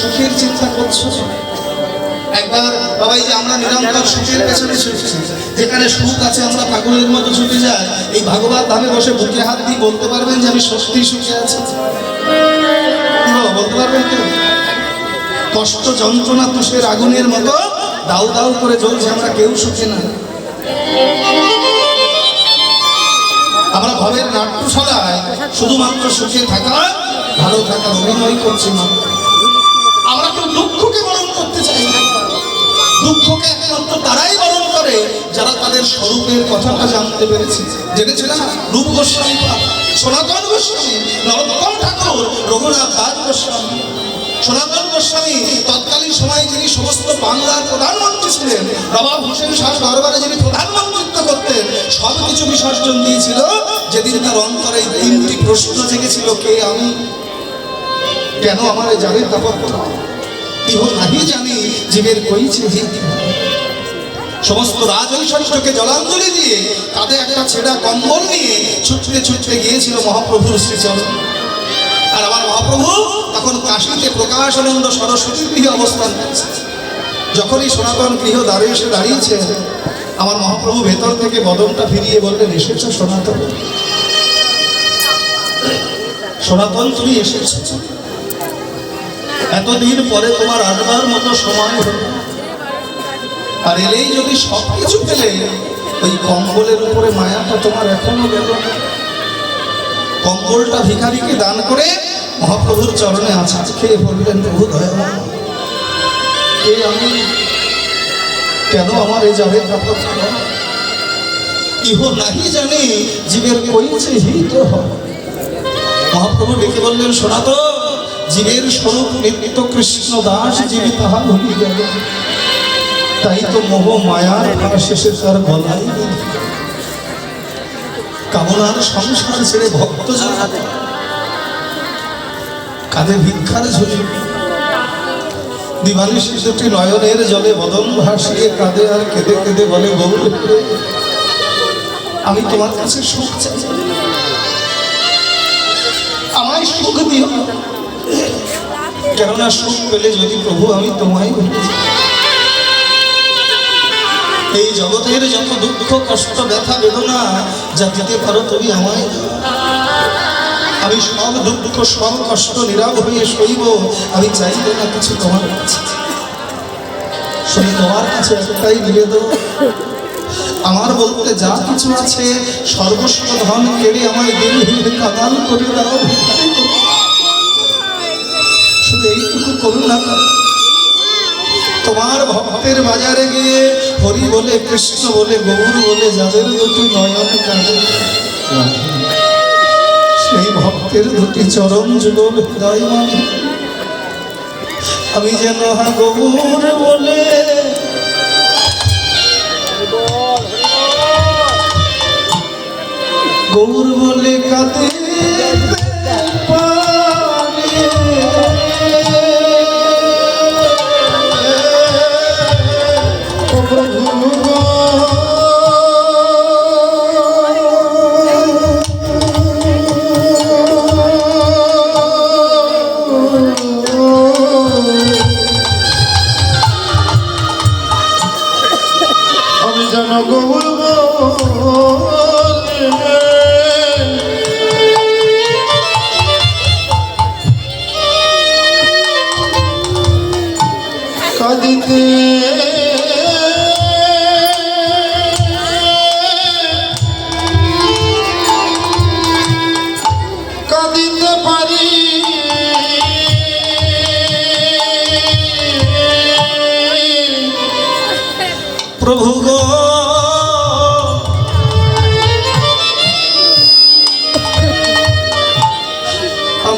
সুখের চিন্তা করছ? একবার, বাবাই যে আমরা নিরন্তর সুখের পেছনে ছুটছি। যেখানে সুখ আছে, আমরা পাগলের মতো ছুটে যাই। এই ভাগবত ধামে বসে বুকে হাত দিয়ে বলতে পারবেন যে আমি সত্যি সুখে আছি। বলতে পারবেন কেউ? কষ্ট, যন্ত্রণা, তুষের আগুনের মতো দাউ দাউ করে জ্বলছে, আমরা কেউ সুখে না। আমরা ভবের নাট্যশালায় শুধুমাত্র সুখে থাকা, ভালো থাকার অভিনয় করছি না দুঃখকে একমাত্র তারাই বরণ করে যারা তাদের স্বরূপের কথাটা জানতে পেরেছে। জেনেছে না রূপ গোস্বামী সনাতন গোস্বামী, নরোত্তম ঠাকুর, রঘুনাথ দাস গোস্বামী। সনাতন গোস্বামী, তৎকালীন সময়ে যিনি সমস্ত বাংলার প্রধানমন্ত্রী ছিলেন, নবাব হোসেন শাহ দরবারে যিনি প্রধানমন্ত্রিত্ব করতেন সব কিছু বিসর্জন দিয়েছিল। যেদিন তার অন্তরে তিনটি প্রশ্ন জেগেছিল, কে আমি? কেন আমার জানে তাপত্র সমস্ত জলাঞ্জলি দিয়ে তাদের একটা কম্বল নিয়ে ছুটতে ছুটতে গিয়েছিল মহাপ্রভুর শ্রীচরণ। আর আমার মহাপ্রভু তখন কাশীতে প্রকাশানন্দ গৃহে অবস্থান করছে যখনই সনাতন গৃহ দাঁড়িয়ে এসে দাঁড়িয়েছে, আমার মহাপ্রভু ভেতর থেকে বদনটা ফিরিয়ে বললেন, এসেছ সনাতন? সনাতন তুমি এসেছ। এতদিন পরে তোমার আসবার মতো সময় হলো। আর এলেই যদি সব কিছু পেলে, ওই কম্বলের উপরে মায়াটা তোমার এখনও গেল কম্বলটা ভিখারিকে দান করে মহাপ্রভুর চরণে আছাড় খেয়ে বললেন, প্রভু দয়াময় কে আমি? কেন আমার এই যাবে কাপড় ইহ নাহি জানি, জীবের কইছে হিত মহাপ্রভু ডেকে বললেন সনাতন জীবের স্বরূপ নিত্য কৃষ্ণ দাস জীবী তাহা ভুলি গেল তাই তো মোহ মায়ার ভার শেষে তার গলায়। কামনার সংসার ছেড়ে ভক্ত কাঁধে ভিক্ষার ঝুলি। দিবানি শিশুটি নয়নের জলে বদন ভাসিয়ে কাঁদে আর কেঁদে কেঁদে বলে, গৌর আমি তোমার কাছে সুখ চাই। আমায় সুখ দিও কেননা সুখ পেলে যদি প্রভু আমি তোমায় এই জগতের যত দুঃখ, কষ্ট, ব্যথা, বেদনা যা দিতে পারো তুমি আমায় আমি সব দুঃখ, সব কষ্ট নীরব হয়ে সইব। আমি চাইব না কিছু তোমার কাছে। শুধু তোমার কাছে একটাই নিবেদন। আমার বলতে যা কিছু আছে সর্বস্ব ধন কেড়ে আমায় দিন কাদাল করে দাও। এইটুকু করুণা করো তোমার ভক্তের বাজারে গিয়ে হরি বলে, কৃষ্ণ বলে, গৌর বলে, যাদের দুটি নয়ন কাঁদে সেই ভক্তের দুটি চরম যুগল আমি যেন হা গৌর বলে গৌর বলে কাঁদে।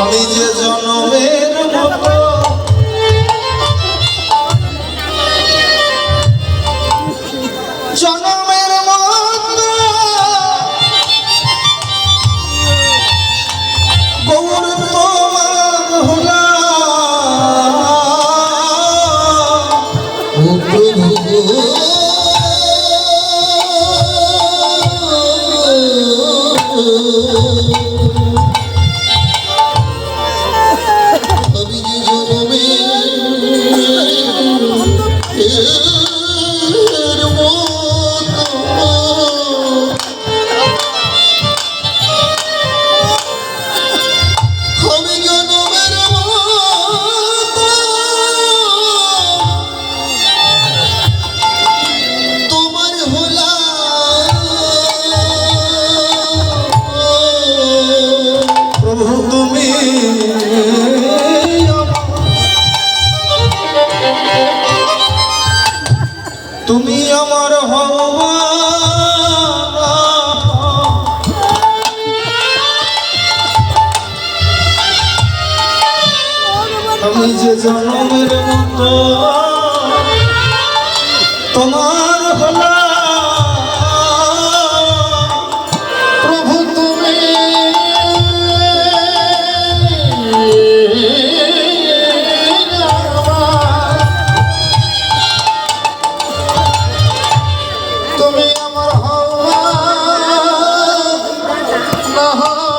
আমি যে জনমের মতো প্রভু যে জনমের মতো তোমার প্রভু তুমি তুমি আমার হওয়া না হও।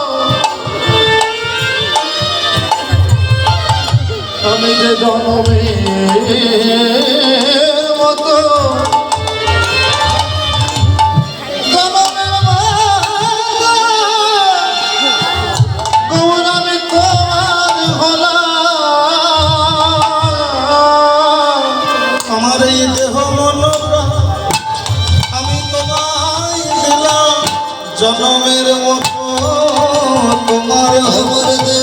আমি যে জনমের মতো জনমের মতো। তোমার হলাম আমার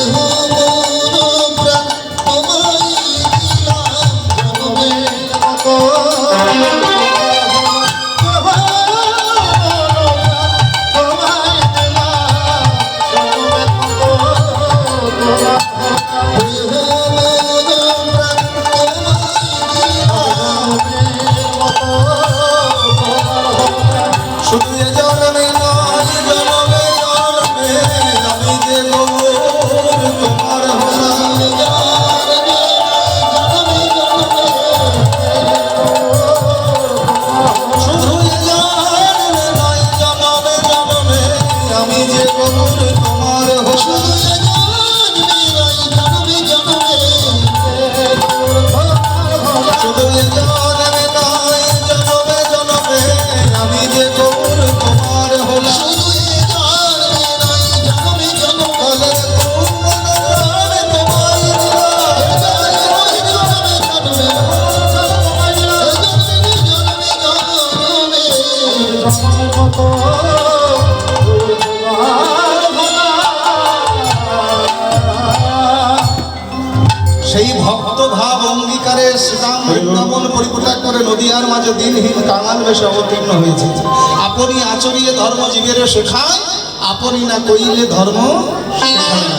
সেই ভক্ত ভাব অঙ্গীকারে শ্রীরাম বৃন্দাবন পরিপূর্ণ করে নদীয়ার মাঝে দিনহীন কাঙাল বেশে অবতীর্ণ হয়েছে আপনি আচরিয়ে ধর্ম জীবের শেখায় আপনি না কইলে ধর্ম শেখায়।